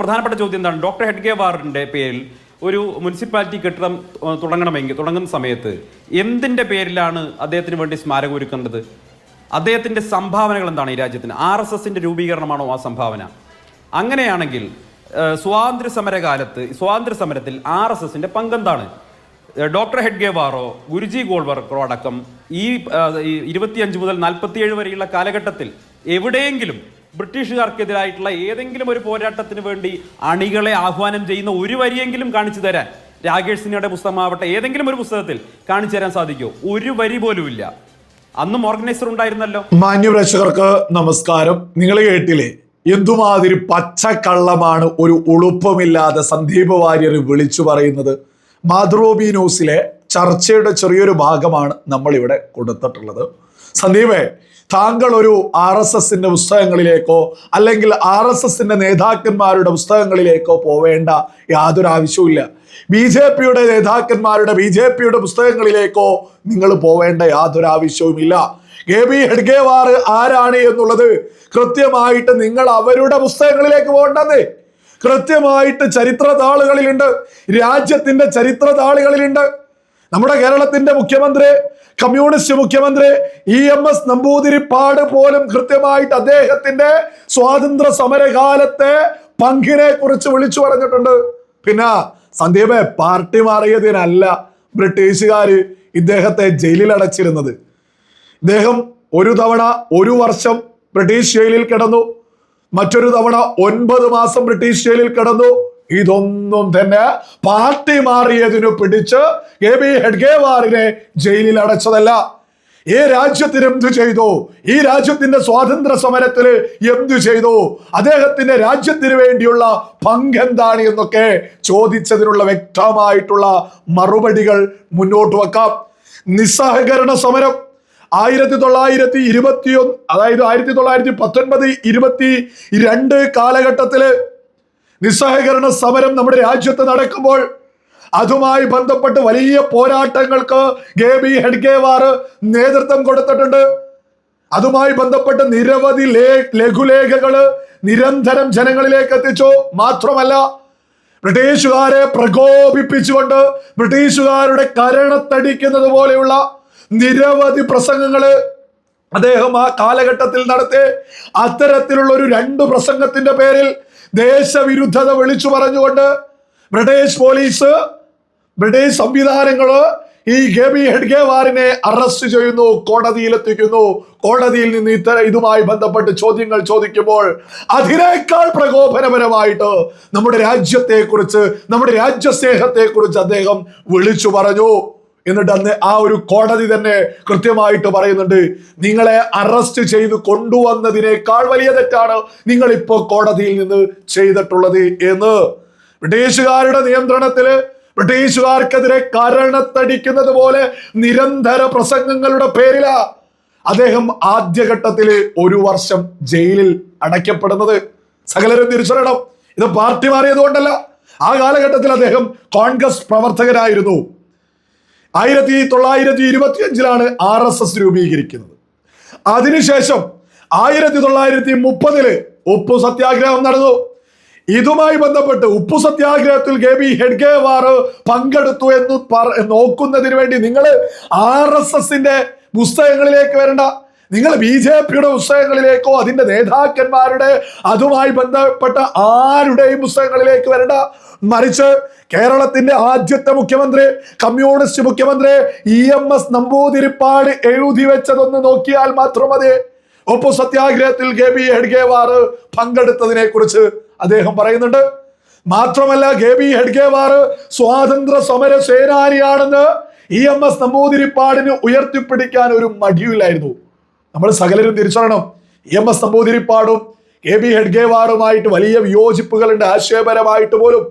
പ്രധാനപ്പെട്ട ചോദ്യം എന്താണ്? ഡോക്ടർ ഹെഡ്ഗേവാറിന്റെ പേരിൽ ഒരു മുനിസിപ്പാലിറ്റി കെട്ടിടം തുടങ്ങണമെങ്കിൽ തുടങ്ങുന്ന സമയത്ത് എന്തിന്റെ പേരിലാണ് അദ്ദേഹത്തിന് വേണ്ടി സ്മാരകം ഒരുക്കേണ്ടത്? അദ്ദേഹത്തിന്റെ സംഭാവനകൾ എന്താണ് ഈ രാജ്യത്തിന്? ആർ എസ് എസിന്റെ രൂപീകരണമാണോ ആ സംഭാവന? അങ്ങനെയാണെങ്കിൽ സ്വാതന്ത്ര്യ സമരകാലത്ത് സ്വാതന്ത്ര്യ സമരത്തിൽ ആർ എസ് എസിന്റെ പങ്കെന്താണ്? ഡോക്ടർ ഹെഡ്ഗേവാറോ ഗുരുജി ഗോൾവർക്കറോ അടക്കം ഈ ഇരുപത്തിയഞ്ച് മുതൽ നാൽപ്പത്തിയേഴ് വരെയുള്ള കാലഘട്ടത്തിൽ എവിടെയെങ്കിലും ബ്രിട്ടീഷുകാർക്കെതിരായിട്ടുള്ള ഏതെങ്കിലും ഒരു പോരാട്ടത്തിന് വേണ്ടി അണികളെ ആഹ്വാനം ചെയ്യുന്ന ഒരു വരിയെങ്കിലും കാണിച്ചു തരാൻ രാകേഷ് സിൻഹയുടെ പുസ്തകമാവട്ടെ ഏതെങ്കിലും ഒരു പുസ്തകത്തിൽ കാണിച്ചു തരാൻ സാധിക്കുമോ ഒരു വരി പോലും ഇല്ല. അന്നും ഓർഗനൈസർ ഉണ്ടായിരുന്നല്ലോ. മാന്യപ്രേക്ഷകർക്ക് നമസ്കാരം. നിങ്ങൾ കേട്ടില്ലേ? എന്തുമാതിരി പച്ചക്കള്ളമാണ് ഒരു ഉളുപ്പമില്ലാതെ സന്ദീപ് വാര്യർ വിളിച്ചു പറയുന്നത്. മാതൃഭൂമി ന്യൂസിലെ ചർച്ചയുടെ ചെറിയൊരു ഭാഗമാണ് നമ്മളിവിടെ കൊടുത്തിട്ടുള്ളത്. സന്ദീപേ താങ്കൾ ഒരു ആർ എസ് എസിന്റെ പുസ്തകങ്ങളിലേക്കോ അല്ലെങ്കിൽ ആർ എസ് എസിന്റെ നേതാക്കന്മാരുടെ പുസ്തകങ്ങളിലേക്കോ പോവേണ്ട യാതൊരു ആവശ്യവുമില്ല. ബി ജെ പിയുടെ നേതാക്കന്മാരുടെ ബി ജെ പിയുടെ പുസ്തകങ്ങളിലേക്കോ നിങ്ങൾ പോവേണ്ട യാതൊരു ആവശ്യവുമില്ല. കെ ബി ഹെഡ്ഗേവാർ ആരാണ് എന്നുള്ളത് കൃത്യമായിട്ട് നിങ്ങൾ അവരുടെ പുസ്തകങ്ങളിലേക്ക് പോകണ്ടെന്നേ കൃത്യമായിട്ട് ചരിത്ര താളുകളിലുണ്ട് രാജ്യത്തിന്റെ ചരിത്ര താളുകളിലുണ്ട് നമ്മുടെ കേരളത്തിന്റെ മുഖ്യമന്ത്രി കമ്മ്യൂണിസ്റ്റ് മുഖ്യമന്ത്രി ഇ എം എസ് നമ്പൂതിരിപ്പാട് പോലും കൃത്യമായിട്ട് അദ്ദേഹത്തിന്റെ സ്വാതന്ത്ര്യ സമരകാലത്തെ പങ്കിനെ കുറിച്ച് വിളിച്ചു പറഞ്ഞിട്ടുണ്ട്. പിന്നെ സന്ദീപെ പാർട്ടി മാറിയതിനല്ല ബ്രിട്ടീഷുകാര് ഇദ്ദേഹത്തെ ജയിലിൽ അടച്ചിരുന്നത് ഇദ്ദേഹം ഒരു തവണ ഒരു വർഷം ബ്രിട്ടീഷ് ജയിലിൽ കിടന്നു. മറ്റൊരു തവണ ഒൻപത് മാസം ബ്രിട്ടീഷ് ജയിലിൽ കിടന്നു. ഇതൊന്നും തന്നെ പാർട്ടി മാറിയതിനു പിടിച്ച് എ ബി ഹെഡ്ഗേവാറിനെ ജയിലിൽ അടച്ചതല്ല. ഈ രാജ്യത്തിന് എന്തു ചെയ്തു? ഈ രാജ്യത്തിന്റെ സ്വാതന്ത്ര്യ സമരത്തിന് എന്തു ചെയ്തു? അദ്ദേഹത്തിന്റെ രാജ്യത്തിന് വേണ്ടിയുള്ള പങ്ക് എന്താണ് എന്നൊക്കെ ചോദിച്ചതിനുള്ള വ്യക്തമായിട്ടുള്ള മറുപടികൾ മുന്നോട്ട് വെക്കാം. നിസ്സഹകരണ സമരം ആയിരത്തി തൊള്ളായിരത്തി ഇരുപത്തി ഒന്ന് അതായത് ആയിരത്തി തൊള്ളായിരത്തി പത്തൊൻപത് ഇരുപത്തി രണ്ട് കാലഘട്ടത്തിൽ നിസ്സഹകരണ സമരം നമ്മുടെ രാജ്യത്ത് നടക്കുമ്പോൾ അതുമായി ബന്ധപ്പെട്ട് വലിയ പോരാട്ടങ്ങൾക്ക് ഗേ ബി ഹെഡ്ഗേവാർ നേതൃത്വം കൊടുത്തിട്ടുണ്ട്. അതുമായി ബന്ധപ്പെട്ട് നിരവധി ലേ ലഘുലേഖകൾ നിരന്തരം ജനങ്ങളിലേക്ക് എത്തിച്ചു. മാത്രമല്ല ബ്രിട്ടീഷുകാരെ പ്രകോപിപ്പിച്ചുകൊണ്ട് ബ്രിട്ടീഷുകാരുടെ കരണത്തടിക്കുന്നത് പോലെയുള്ള നിരവധി പ്രസംഗങ്ങൾ അദ്ദേഹം ആ കാലഘട്ടത്തിൽ നടത്തി. അത്തരത്തിലുള്ള ഒരു രണ്ട് പ്രസംഗത്തിന്റെ പേരിൽ ദേശവിരുദ്ധത വിളിച്ചു പറഞ്ഞുകൊണ്ട് ബ്രിട്ടീഷ് പോലീസ് ബ്രിട്ടീഷ് സംവിധാനങ്ങൾ ഈ ഗബി ഹെഡ്ഗേവാറിനെ അറസ്റ്റ് ചെയ്യുന്നു കോടതിയിലെത്തിക്കുന്നു കോടതിയിൽ നിന്ന് ഇത്തര ഇതുമായി ബന്ധപ്പെട്ട് ചോദ്യങ്ങൾ ചോദിക്കുമ്പോൾ അതിനേക്കാൾ പ്രകോപനപരമായിട്ട് നമ്മുടെ രാജ്യത്തെക്കുറിച്ച് നമ്മുടെ രാജ്യസ്നേഹത്തെക്കുറിച്ച് അദ്ദേഹം വിളിച്ചു പറഞ്ഞു. എന്നിട്ട് അന്ന് ആ ഒരു കോടതി തന്നെ കൃത്യമായിട്ട് പറയുന്നുണ്ട് നിങ്ങളെ അറസ്റ്റ് ചെയ്ത് കൊണ്ടുവന്നതിനേക്കാൾ വലിയ തെറ്റാണ് നിങ്ങൾ ഇപ്പോ കോടതിയിൽ നിന്ന് ചെയ്തിട്ടുള്ളത് എന്ന്. ബ്രിട്ടീഷുകാരുടെ നിയന്ത്രണത്തിൽ ബ്രിട്ടീഷുകാർക്കെതിരെ കരണത്തടിക്കുന്നത് പോലെ നിരന്തര പ്രസംഗങ്ങളുടെ പേരിലാ അദ്ദേഹം ആദ്യഘട്ടത്തിൽ ഒരു വർഷം ജയിലിൽ അടയ്ക്കപ്പെടുന്നത്. സകലരും തിരിച്ചറിയണം. ഇത് പാർട്ടി മാറിയതുകൊണ്ടല്ല. ആ കാലഘട്ടത്തിൽ അദ്ദേഹം കോൺഗ്രസ് പ്രവർത്തകനായിരുന്നു. ആയിരത്തി തൊള്ളായിരത്തി ഇരുപത്തി അഞ്ചിലാണ് ആർ എസ് എസ് രൂപീകരിക്കുന്നത്. അതിനുശേഷം ആയിരത്തി തൊള്ളായിരത്തി മുപ്പതിൽ ഉപ്പു സത്യാഗ്രഹം നടന്നു. ഇതുമായി ബന്ധപ്പെട്ട് ഉപ്പു സത്യാഗ്രഹത്തിൽ കെ ബി ഹെഡ്ഗേവാർ പങ്കെടുത്തു എന്ന് നോക്കുന്നതിന് വേണ്ടി നിങ്ങൾ ആർ എസ് എസിന്റെ പുസ്തകങ്ങളിലേക്ക് വരണ്ട. നിങ്ങൾ ബി ജെ പിയുടെ പുസ്തകങ്ങളിലേക്കോ അതിന്റെ നേതാക്കന്മാരുടെ അതുമായി ബന്ധപ്പെട്ട ആരുടെയും പുസ്തകങ്ങളിലേക്ക് വരണ്ട. മറിച്ച് കേരളത്തിന്റെ ആദ്യത്തെ മുഖ്യമന്ത്രി കമ്മ്യൂണിസ്റ്റ് മുഖ്യമന്ത്രി ഇ എം എസ് നമ്പൂതിരിപ്പാട് എഴുതി വെച്ചതൊന്ന് നോക്കിയാൽ മാത്രം മതി. ഒപ്പു സത്യാഗ്രഹത്തിൽ കെ ബി ഹെഡ്ഗേവാർ പങ്കെടുത്തതിനെ കുറിച്ച് അദ്ദേഹം പറയുന്നുണ്ട് മാത്രമല്ല കെ ബി ഹെഡ്ഗേവാർ സ്വാതന്ത്ര്യ സമര സേനാനിയാണെന്ന് ഇ എം എസ് നമ്പൂതിരിപ്പാടിന് ഉയർത്തിപ്പിടിക്കാൻ ഒരു മടിയില്ലായിരുന്നു നമ്മൾ സകലരും തിരിച്ചറിയണം ഇ എം എസ് നമ്പൂതിരിപ്പാടും കെ ബി ഹെഡ്ഗേവാറുമായിട്ട് വലിയ വിയോജിപ്പുകളുണ്ട് ആശയപരമായിട്ട് പോലും.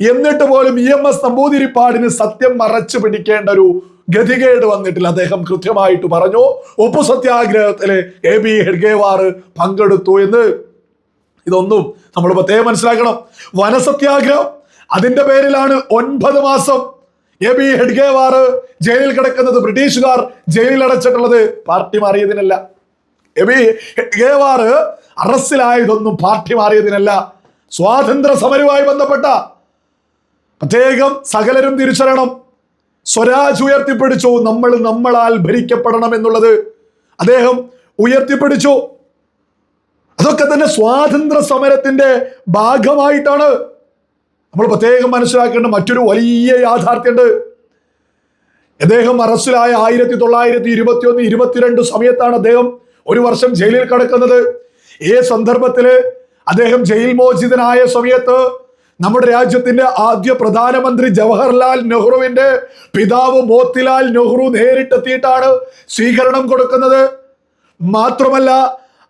എന്നിട്ട് പോലും ഇ എം എസ് നമ്പൂതിരിപ്പാടിന് സത്യം മറച്ചു പിടിക്കേണ്ട ഒരു ഗതികേട് വന്നിട്ടില്ല. അദ്ദേഹം കൃത്യമായിട്ട് പറഞ്ഞു ഉപ്പു സത്യാഗ്രഹത്തിലെ എ ബി ഹെഡ്ഗേവാർ പങ്കെടുത്തു എന്ന്. ഇതൊന്നും നമ്മൾ പ്രത്യേകം മനസ്സിലാക്കണം. വനസത്യാഗ്രഹം അതിന്റെ പേരിലാണ് ഒൻപത് മാസം എ ബി ഹെഡ്ഗേവാർ ജയിലിൽ കിടക്കുന്നത്. ബ്രിട്ടീഷുകാർ ജയിലിൽ അടച്ചിട്ടുള്ളത് പാർട്ടി മാറിയതിനല്ല. എ ബി ഹെഡ്ഗേവാർ അറസ്റ്റിലായതൊന്നും പാർട്ടി മാറിയതിനല്ല. സ്വാതന്ത്ര്യ സമരവുമായി ബന്ധപ്പെട്ട പ്രത്യേകം സകലരും തിരിച്ചറിയണം. സ്വരാജ് ഉയർത്തിപ്പിടിച്ചു. നമ്മൾ നമ്മളാൽ ഭരിക്കപ്പെടണം എന്നുള്ളത്. അദ്ദേഹം ഉയർത്തിപ്പിടിച്ചു. അതൊക്കെ തന്നെ സ്വാതന്ത്ര്യ സമരത്തിന്റെ ഭാഗമായിട്ടാണ്. നമ്മൾ പ്രത്യേകം മനസ്സിലാക്കേണ്ട മറ്റൊരു വലിയ യാഥാർത്ഥ്യമുണ്ട്. അദ്ദേഹം അറസ്റ്റിലായ ആയിരത്തി തൊള്ളായിരത്തി ഇരുപത്തി ഒന്ന് ഇരുപത്തിരണ്ട് സമയത്താണ് അദ്ദേഹം ഒരു വർഷം ജയിലിൽ കിടക്കുന്നത്. ഈ സന്ദർഭത്തിൽ അദ്ദേഹം ജയിൽ മോചിതനായ സമയത്ത് നമ്മുടെ രാജ്യത്തിന്റെ ആദ്യ പ്രധാനമന്ത്രി ജവഹർലാൽ നെഹ്റുവിന്റെ പിതാവ് മോത്തിലാൽ നെഹ്റു നേരിട്ടെത്തിയിട്ടാണ് സ്വീകരണം കൊടുക്കുന്നത്. മാത്രമല്ല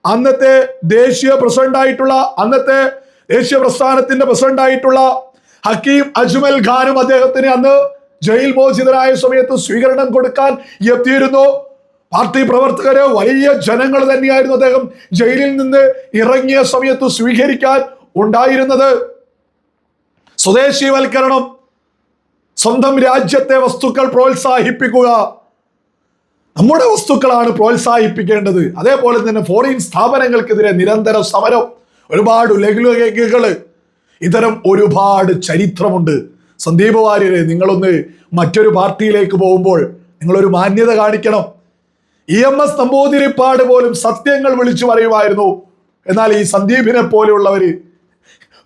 അന്നത്തെ ദേശീയ പ്രസിഡന്റ് ആയിട്ടുള്ള അന്നത്തെ ദേശീയ പ്രസ്ഥാനത്തിന്റെ പ്രസിഡന്റ് ആയിട്ടുള്ള ഹക്കീം അജ്മൽ ഖാനും അദ്ദേഹത്തിന് അന്ന് ജയിൽ മോചിതരായ സമയത്ത് സ്വീകരണം കൊടുക്കാൻ എത്തിയിരുന്നു. പാർട്ടി പ്രവർത്തകര് വലിയ ജനങ്ങൾ തന്നെയായിരുന്നു അദ്ദേഹം ജയിലിൽ നിന്ന് ഇറങ്ങിയ സമയത്ത് സ്വീകരിക്കാൻ ഉണ്ടായിരുന്നത്. സ്വദേശീവൽക്കരണം സ്വന്തം രാജ്യത്തെ വസ്തുക്കൾ പ്രോത്സാഹിപ്പിക്കുക നമ്മുടെ വസ്തുക്കളാണ് പ്രോത്സാഹിപ്പിക്കേണ്ടത്. അതേപോലെ തന്നെ ഫോറിൻ സ്ഥാപനങ്ങൾക്കെതിരെ നിരന്തര സമരം ഒരുപാട് ലഘുലേഖകൾ ഇത്തരം ഒരുപാട് ചരിത്രമുണ്ട്. സന്ദീപ് വാര്യരെ നിങ്ങളൊന്ന് മറ്റൊരു പാർട്ടിയിലേക്ക് പോകുമ്പോൾ നിങ്ങളൊരു മാന്യത കാണിക്കണം. ഇ എം എസ് നമ്പൂതിരിപ്പാട് പോലും സത്യങ്ങൾ വിളിച്ചു പറയുമായിരുന്നു. എന്നാൽ ഈ സന്ദീപിനെ പോലെയുള്ളവര്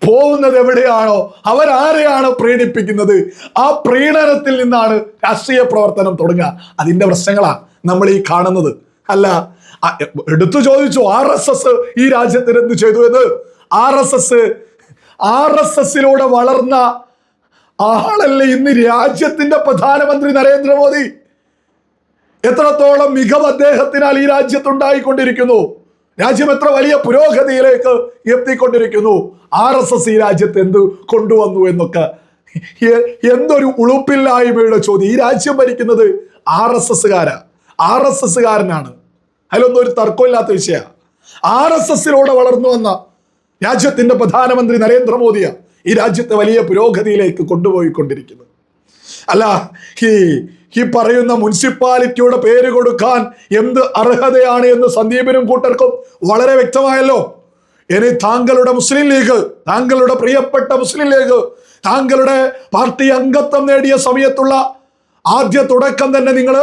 പോകുന്നത് എവിടെയാണോ അവരാരെയാണോ പ്രീണിപ്പിക്കുന്നത്? ആ പ്രീണനത്തിൽ നിന്നാണ് രാഷ്ട്രീയ പ്രവർത്തനം തുടങ്ങുക. അതിന്റെ പ്രശ്നങ്ങളാണ് നമ്മൾ ഈ കാണുന്നത്. അല്ല എടുത്തു ചോദിച്ചു ആർ എസ് എസ് ഈ രാജ്യത്തിന് എന്ത് ചെയ്തു എന്ന്? R S S R S എസിലൂടെ വളർന്ന ആളല്ലേ ഇന്ന് രാജ്യത്തിന്റെ പ്രധാനമന്ത്രി നരേന്ദ്രമോദി? എത്രത്തോളം മികവ് അദ്ദേഹത്തിനാൽ ഈ രാജ്യത്തുണ്ടായിക്കൊണ്ടിരിക്കുന്നു രാജ്യം എത്ര വലിയ പുരോഗതിയിലേക്ക് എത്തിക്കൊണ്ടിരിക്കുന്നു? ആർ എസ് എസ് ഈ രാജ്യത്ത് എന്ത് കൊണ്ടുവന്നു എന്നൊക്കെ. എന്തൊരു ഉളുപ്പില്ലായ്മയുടെ ചോദ്യം. ഈ രാജ്യം ഭരിക്കുന്നത് ആർ എസ് എസ്സുകാരാ. ആർ എസ് എസ്സുകാരനാണ്. അതിലൊന്നും ഒരു തർക്കമില്ലാത്ത വിഷയ. ആർ എസ് എസിലൂടെ വളർന്നു വന്ന രാജ്യത്തിന്റെ പ്രധാനമന്ത്രി നരേന്ദ്രമോദിയ ഈ രാജ്യത്തെ വലിയ പുരോഗതിയിലേക്ക് കൊണ്ടുപോയിക്കൊണ്ടിരിക്കുന്നത്. അല്ല ഈ ഈ പറയുന്ന മുനിസിപ്പാലിറ്റിയുടെ പേര് കൊടുക്കാൻ എന്ത് അർഹതയാണ് എന്ന് സന്ദീപിനും കൂട്ടർക്കും വളരെ വ്യക്തമായല്ലോ. ഇനി താങ്കളുടെ മുസ്ലിം ലീഗ് താങ്കളുടെ പ്രിയപ്പെട്ട മുസ്ലിം ലീഗ് താങ്കളുടെ പാർട്ടി അംഗത്വം നേടിയ സമയത്തുള്ള ആദ്യ തുടക്കം തന്നെ നിങ്ങൾ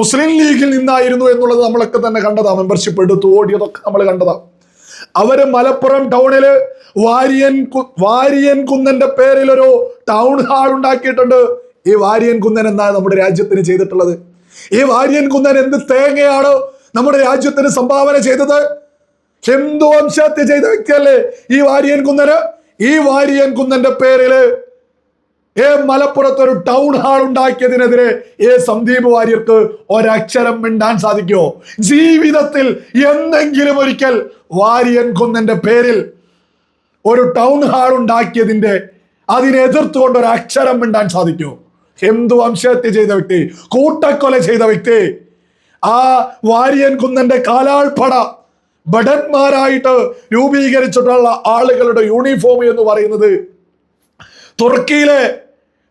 മുസ്ലിം ലീഗിൽ നിന്നായിരുന്നു എന്നുള്ളത് നമ്മളൊക്കെ തന്നെ കണ്ടതാ മെമ്പർഷിപ്പ് എടുത്തു ഓടിയതൊക്കെ നമ്മൾ കണ്ടതാ. അവർ മലപ്പുറം ടൗണിൽ വാരിയൻ വാരിയൻ കുന്നന്റെ പേരിൽ ഒരു ടൗൺ ഹാൾ ഉണ്ടാക്കിയിട്ടുണ്ട്. ഈ വാര്യൻ കുന്നൻ എന്നാ നമ്മുടെ രാജ്യത്തിന് ചെയ്തിട്ടുള്ളത്. ഈ വാര്യൻ കുന്നൻ എന്ത് തേങ്ങയാണ് നമ്മുടെ രാജ്യത്തിന് സംഭാവന ചെയ്തത്? ഹിന്ദു വംശത്തെ ചെയ്ത വ്യക്തിയല്ലേ ഈ വാര്യൻ കുന്നന്? ഈ വാര്യൻ കുന്നന്റെ പേരിൽ ഏ മലപ്പുറത്ത് ഒരു ടൗൺ ഹാൾ ഉണ്ടാക്കിയതിനെതിരെ ഏ സന്ദീപ് വാര്യർക്ക് ഒരക്ഷരം മിണ്ടാൻ സാധിക്കുമോ? ജീവിതത്തിൽ എന്തെങ്കിലും ഒരിക്കൽ വാര്യൻ കുന്നന്റെ പേരിൽ ഒരു ടൗൺ ഹാൾ ഉണ്ടാക്കിയതിന്റെ അതിനെ എതിർത്തുകൊണ്ട് ഒരു അക്ഷരം മിണ്ടാൻ സാധിക്കുമോ? ഹിന്ദു വംശഹത്യ ചെയ്ത വ്യക്തി? കൂട്ടക്കൊല ചെയ്ത വ്യക്തി. ആ വാര്യൻ കുന്നന്റെ കാലാൾപ്പട ഭടന്മാരായിട്ട് രൂപീകരിച്ചിട്ടുള്ള ആളുകളുടെ യൂണിഫോം എന്ന് പറയുന്നത് തുർക്കിയിലെ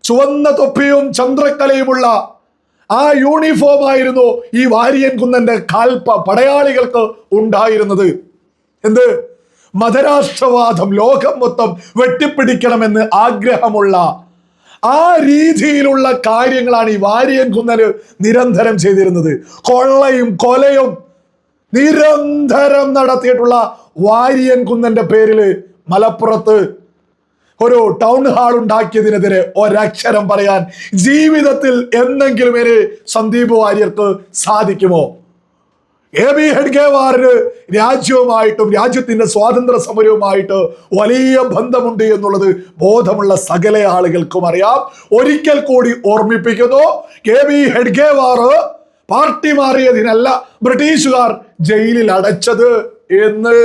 ചുവന്ന തൊപ്പിയും ചന്ദ്രക്കലയുമുള്ള ആ യൂണിഫോം ആയിരുന്നു ഈ വാര്യൻ കുന്നന്റെ കാൽപ്പ പടയാളികൾക്ക് ഉണ്ടായിരുന്നത്. എന്ത്? മതരാഷ്ട്രവാദം ലോകം മൊത്തം വെട്ടിപ്പിടിക്കണമെന്ന് ആഗ്രഹമുള്ള ആ രീതിയിലുള്ള കാര്യങ്ങളാണ് ഈ വാര്യൻ കുന്നന് നിരന്തരം ചെയ്തിരുന്നത്. കൊള്ളയും കൊലയും നിരന്തരം നടത്തിയിട്ടുള്ള വാര്യൻ കുന്നന്റെ പേരിൽ മലപ്പുറത്ത് ഒരു ടൗൺ ഹാൾ ഉണ്ടാക്കിയതിനെതിരെ ഒരക്ഷരം പറയാൻ ജീവിതത്തിൽ എന്തെങ്കിലും ഒരു സന്ദീപ് വാര്യർക്ക് സാധിക്കുമോ? എ ബി ഹെഡ്ഗേവാറിന് രാജ്യവുമായിട്ടും രാജ്യത്തിന്റെ സ്വാതന്ത്ര്യ സമരവുമായിട്ട് വലിയ ബന്ധമുണ്ട് എന്നുള്ളത് ബോധമുള്ള സകല ആളുകൾക്കും അറിയാം. ഒരിക്കൽ കൂടി ഓർമ്മിപ്പിക്കുന്നു കെ ബി ഹെഡ്ഗേവാർ പാർട്ടി മാറിയതിനല്ല ബ്രിട്ടീഷുകാർ ജയിലിൽ അടച്ചത് എന്ന്.